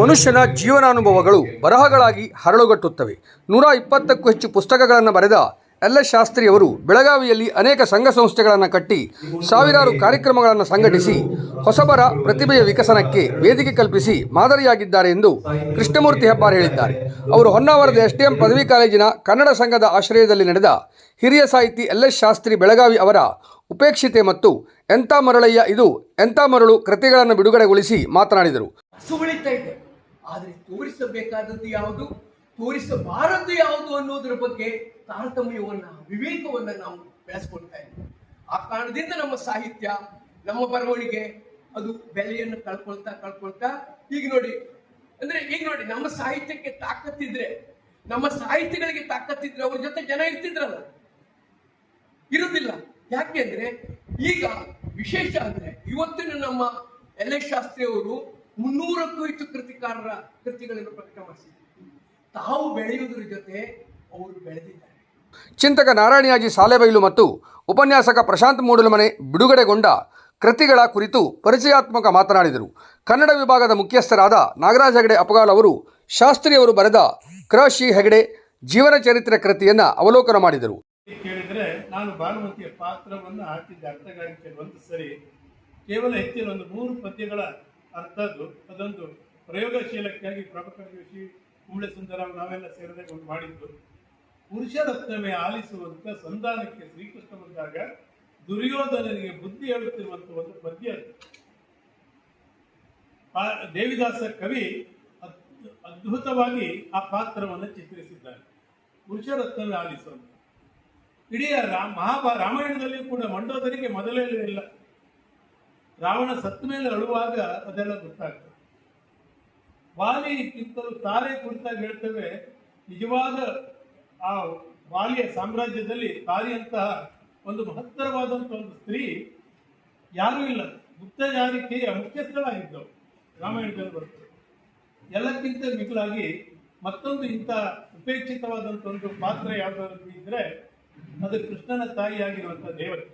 ಮನುಷ್ಯನ ಜೀವನಾನುಭವಗಳು ಬರಹಗಳಾಗಿ ಹರಳುಗಟ್ಟುತ್ತವೆ. ನೂರ ಇಪ್ಪತ್ತಕ್ಕೂ ಹೆಚ್ಚು ಪುಸ್ತಕಗಳನ್ನು ಬರೆದ ಎಲ್ ಎಸ್ ಶಾಸ್ತ್ರಿಯವರು ಬೆಳಗಾವಿಯಲ್ಲಿ ಅನೇಕ ಸಂಘ ಸಂಸ್ಥೆಗಳನ್ನು ಕಟ್ಟಿ ಸಾವಿರಾರು ಕಾರ್ಯಕ್ರಮಗಳನ್ನು ಸಂಘಟಿಸಿ ಹೊಸಬರ ಪ್ರತಿಭೆಯ ವಿಕಸನಕ್ಕೆ ವೇದಿಕೆ ಕಲ್ಪಿಸಿ ಮಾದರಿಯಾಗಿದ್ದಾರೆ ಎಂದು ಕೃಷ್ಣಮೂರ್ತಿ ಹೆಬ್ಬಾರ್ ಹೇಳಿದ್ದಾರೆ. ಅವರು ಹೊನ್ನಾವರದ ಎಸ್ಡಿಎಂ ಪದವಿ ಕಾಲೇಜಿನ ಕನ್ನಡ ಸಂಘದ ಆಶ್ರಯದಲ್ಲಿ ನಡೆದ ಹಿರಿಯ ಸಾಹಿತಿ ಎಲ್ ಎಸ್ ಶಾಸ್ತ್ರಿ ಬೆಳಗಾವಿ ಅವರ ಉಪೇಕ್ಷಿತೆ ಮತ್ತು ಎಂಥ ಮರಳಯ್ಯ ಇದು ಎಂಥ ಮರಳು ಕೃತಿಗಳನ್ನು ಬಿಡುಗಡೆಗೊಳಿಸಿ ಮಾತನಾಡಿದರು. ಆದರೆ ತೋರಿಸಬೇಕಾದದ್ದು ಯಾವುದು? ತೋರಿಸಬಾರದ್ದು ಯಾವುದು ಅನ್ನೋದ್ರ ಬಗ್ಗೆ ತಾರತಮ್ಯವನ್ನ, ವಿವೇಕವನ್ನ ನಾವು ಬೆಳೆಸ್ಕೊಳ್ತಾ ಇದ್ದೀವಿ. ಆ ಕಾರಣದಿಂದ ನಮ್ಮ ಸಾಹಿತ್ಯ, ನಮ್ಮ ಬರವಣಿಗೆ ಅದು ಬೆಲೆಯನ್ನು ಕಳ್ಕೊಳ್ತಾ ಕಳ್ಕೊಳ್ತಾ ಈಗ ನೋಡಿ, ಅಂದ್ರೆ ಈಗ ನೋಡಿ, ನಮ್ಮ ಸಾಹಿತ್ಯಕ್ಕೆ ತಾಕತ್ತಿದ್ರೆ ನಮ್ಮ ಸಾಹಿತ್ಯಗಳಿಗೆ ತಾಕತ್ತಿದ್ರೆ ಅವ್ರ ಜೊತೆ ಜನ ಇರ್ತಿದ್ರಲ್ಲ? ಇರುವುದಿಲ್ಲ ಯಾಕೆಂದ್ರೆ ಈಗ ವಿಶೇಷ ಅಂದ್ರೆ ಇವತ್ತಿನ ನಮ್ಮ ಎಲ್ ಎಸ್ ಶಾಸ್ತ್ರಿ ಅವರು ಮುನ್ನೂರಕ್ಕೂ ಹೆಚ್ಚು ಕೃತಿಕಾರರ ಕೃತಿಗಳನ್ನು ಪ್ರಕಟ ಮಾಡಿಸಿದ್ದಾರೆ ತಾವು ಬೆಳೆಯುವುದರ ಜೊತೆ ಅವರು ಬೆಳೆದಿದ್ದಾರೆ. ಚಿಂತಕ ನಾರಾಯಣಿಯಾಜಿ ಸಾಲೆಬೈಲು ಮತ್ತು ಉಪನ್ಯಾಸಕ ಪ್ರಶಾಂತ್ ಮೂಡಲಮನೆ ಬಿಡುಗಡೆಗೊಂಡ ಕೃತಿಗಳ ಕುರಿತು ಪರಿಚಯಾತ್ಮಕ ಮಾತನಾಡಿದರು. ಕನ್ನಡ ವಿಭಾಗದ ಮುಖ್ಯಸ್ಥರಾದ ನಾಗರಾಜ್ ಹೆಗಡೆ ಅಪಗಾಲ್ ಅವರು ಶಾಸ್ತ್ರಿಯವರು ಬರೆದ ಕ್ರ ಶಿ ಹೆಗಡೆ ಜೀವನ ಚರಿತ್ರೆ ಕೃತಿಯನ್ನು ಅವಲೋಕನ ಮಾಡಿದರು. ಕೇಳಿದ್ರೆ ನಾನು ಭಾನುಮತಿಯ ಪಾತ್ರವನ್ನು ಹಾಕಿದ್ದೆ ಅರ್ಥಗಾರಿಕೆಯಲ್ಲಿ ಒಂದು ಸರಿ. ಕೇವಲ ಹೆಚ್ಚಿನ ಒಂದು ಮೂರು ಪದ್ಯಗಳ ಅರ್ಥದ್ದು, ಅದೊಂದು ಪ್ರಯೋಗಶೀಲಕ್ಕಾಗಿ ಪ್ರಭಾಕರ ಜೋಶಿ ಕುಂಬಳೆ ಸುಂದರಾಮ್ ನಾವೆಲ್ಲ ಸೇರದೆ ಒಂದು ಮಾಡಿದ್ದು. ಪುರುಷರತ್ನಮೆ ಆಲಿಸುವಂತ ಸಂಧಾನಕ್ಕೆ ಶ್ರೀಕೃಷ್ಣ ಬಂದಾಗ ದುರ್ಯೋಧನನಿಗೆ ಬುದ್ಧಿ ಹೇಳುತ್ತಿರುವಂತ ಒಂದು ಪದ್ಯ ದೇವಿದಾಸ ಕವಿ ಅದ್- ಅದ್ಭುತವಾಗಿ ಆ ಪಾತ್ರವನ್ನು ಚಿತ್ರಿಸಿದ್ದಾರೆ. ಪುರುಷರತ್ನವೇ ಆಲಿಸುವಂತ. ಇಡೀ ರಾಮ ಮಹಾಭಾ ರಾಮಾಯಣದಲ್ಲಿ ಕೂಡ ಮಂಡೋದರಿಗೆ ಮೊದಲೇ ಇಲ್ಲ. ರಾವಣ ಸತ್ತ ಮೇಲೆ ಅಳುವಾಗ ಅದೆಲ್ಲ ಗೊತ್ತಾಗ್ತದೆ. ವಾಲಿ ಕಿಂತಲೂ ತಾರೆ ಕುರಿತಾಗಿ ಹೇಳ್ತೇವೆ, ನಿಜವಾದ ಆ ವಾಲಿಯ ಸಾಮ್ರಾಜ್ಯದಲ್ಲಿ ತಾರಿಯಂತಹ ಒಂದು ಮಹತ್ತರವಾದಂಥ ಒಂದು ಸ್ತ್ರೀ ಯಾರೂ ಇಲ್ಲ. ಗುಪ್ತಚಾರಿಕೆಯ ಮುಖ್ಯಸ್ಥಳಾಗಿದ್ದವು ರಾಮಾಯಣದಲ್ಲಿ ಬರ್ತದೆ. ಎಲ್ಲಕ್ಕಿಂತ ಮಿಗಿಲಾಗಿ ಮತ್ತೊಂದು ಇಂಥ ಉಪೇಕ್ಷಿತವಾದಂಥ ಒಂದು ಪಾತ್ರ ಯಾವುದಾದ್ರು ಇದ್ರೆ ಅದು ಕೃಷ್ಣನ ತಾಯಿಯಾಗಿರುವಂಥ ದೇವತೆ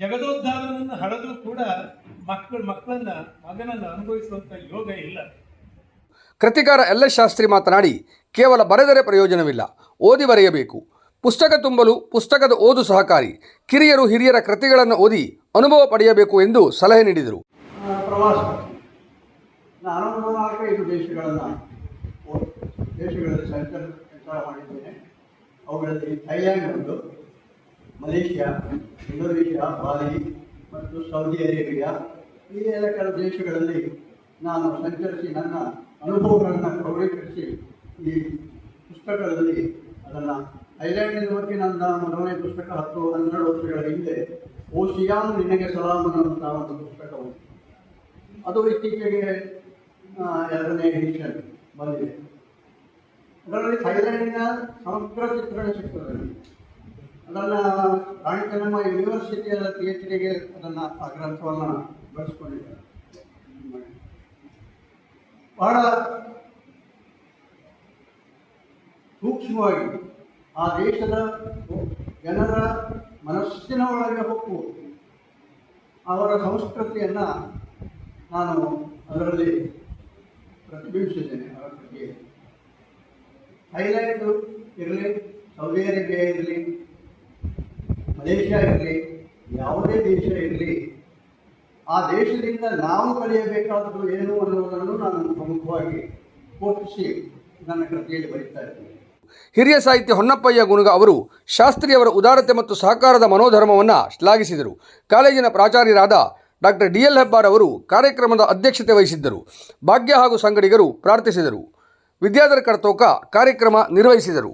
ಜಗದೋದ್ಧಾರನನ್ನು ಹಡೆದು ಕೂಡ ಮಕ್ಕಳ ಮಕ್ಕಳನ್ನ ಮಗನನ್ನು ಅನುಭವಿಸುವಂತ ಯೋಗ ಇಲ್ಲ. ಕೃತಿಕಾರ ಎಲ್ ಎಸ್ ಶಾಸ್ತ್ರಿ ಮಾತನಾಡಿ ಕೇವಲ ಬರೆದರೆ ಪ್ರಯೋಜನವಿಲ್ಲ ಓದಿ ಬರೆಯಬೇಕು. ಪುಸ್ತಕ ತುಂಬಲು ಪುಸ್ತಕದ ಓದು ಸಹಕಾರಿ ಕಿರಿಯರು ಹಿರಿಯರ ಕೃತಿಗಳನ್ನು ಓದಿ ಅನುಭವ ಪಡೆಯಬೇಕು ಎಂದು ಸಲಹೆ ನೀಡಿದರು. ಪ್ರವಾಸ. ನಾನು ನಾಲ್ಕೈದು ದೇಶಗಳನ್ನು. ದೇಶಗಳಲ್ಲಿ ಸಂಚಾರ ಮಾಡಿದ್ದೇನೆ. ಅವುಗಳಲ್ಲಿ ಥೈಲ್ಯಾಂಡ್ ಒಂದು. ಮಲೇಷಿಯಾ, ಇಂಡೋನೇಷ್ಯಾ, ಬಾಲಿ ಮತ್ತು ಸೌದಿ ಅರೇಬಿಯಾ, ಈ ಎಲ್ಲ ಕೆಲವು ದೇಶಗಳಲ್ಲಿ ನಾನು ಸಂಚರಿಸಿ ನನ್ನ ಅನುಭವಗಳನ್ನು ಕ್ರೋಢೀಕರಿಸಿ ಈ ಪುಸ್ತಕದಲ್ಲಿ ಅದನ್ನು ಐಲ್ಯಾಂಡಿನ ಬಗ್ಗೆ ನನ್ನ ಮೊದಲನೇ ಪುಸ್ತಕ ಹತ್ತು ಹನ್ನೆರಡು ವರ್ಷಗಳ ಹಿಂದೆ ಓಸಿಯಾನ್ ನಿನಗೆ ಸಲಾಮ್ ಅನ್ನುವಂಥ ಒಂದು ಪುಸ್ತಕವು ಅದು ಇತ್ತೀಚೆಗೆ ಎರಡನೇ ಎಡಿಷನ್ ಬಂದಿದೆ. ಅದರಲ್ಲಿ ಥೈಲ್ಯಾಂಡಿನ ಸಮಗ್ರ ಚಿತ್ರಣ ಸಿಗ್ತದೆ. ಅದನ್ನು ರಾಣಿ ಚೆನ್ನಮ್ಮ ಯೂನಿವರ್ಸಿಟಿಯ ಪಿ ಎಚ್ ಡಿಗೆ ಅದನ್ನು ಆ ಗ್ರಂಥವನ್ನು ಬಳಸ್ಕೊಂಡಿದ್ದಾರೆ. ಬಹಳ ಸೂಕ್ಷ್ಮವಾಗಿ ಆ ದೇಶದ ಜನರ ಮನಸ್ಸಿನ ಒಳಗೆ ಹೊಕ್ಕು ಅವರ ಸಂಸ್ಕೃತಿಯನ್ನು ನಾನು ಅದರಲ್ಲಿ ಪ್ರತಿಬಿಂಬಿಸಿದ್ದೇನೆ. ಅವರ ಬಗ್ಗೆ ಥೈಲ್ಯಾಂಡು ಇರಲಿ ಸೌದಿ ಅರೇಬಿಯಾ ಇರಲಿ ಮಲೇಷ್ಯಾ ಇರಲಿ ಯಾವುದೇ ದೇಶ ಇರಲಿ, ಆ ದೇಶದಿಂದ ನಾವು ಕಲಿಯಬೇಕಾದದ್ದು ಏನು ಅನ್ನೋದನ್ನು ನಾನು ಪ್ರಮುಖವಾಗಿ ಕೋಪಿಸಿ ನನ್ನ ಕೃತಿಯಲ್ಲಿ ಬರೀತಾ ಇದ್ದೀನಿ ಹಿರಿಯ ಸಾಹಿತ್ಯ ಹೊನ್ನಪ್ಪಯ್ಯ ಗುನುಗ ಅವರು ಶಾಸ್ತ್ರಿಯವರ ಉದಾರತೆ ಮತ್ತು ಸಹಕಾರದ ಮನೋಧರ್ಮವನ್ನು ಶ್ಲಾಘಿಸಿದರು. ಕಾಲೇಜಿನ ಪ್ರಾಚಾರ್ಯರಾದ ಡಾಕ್ಟರ್ ಡಿ ಎಲ್ ಹೆಬ್ಬಾರ್ ಅವರು ಕಾರ್ಯಕ್ರಮದ ಅಧ್ಯಕ್ಷತೆ ವಹಿಸಿದ್ದರು. ಭಾಗ್ಯ ಹಾಗೂ ಸಂಗಡಿಗರು ಪ್ರಾರ್ಥಿಸಿದರು. ವಿದ್ಯಾಧರ್ ಕರ್ತೋಕ ಕಾರ್ಯಕ್ರಮ ನಿರ್ವಹಿಸಿದರು.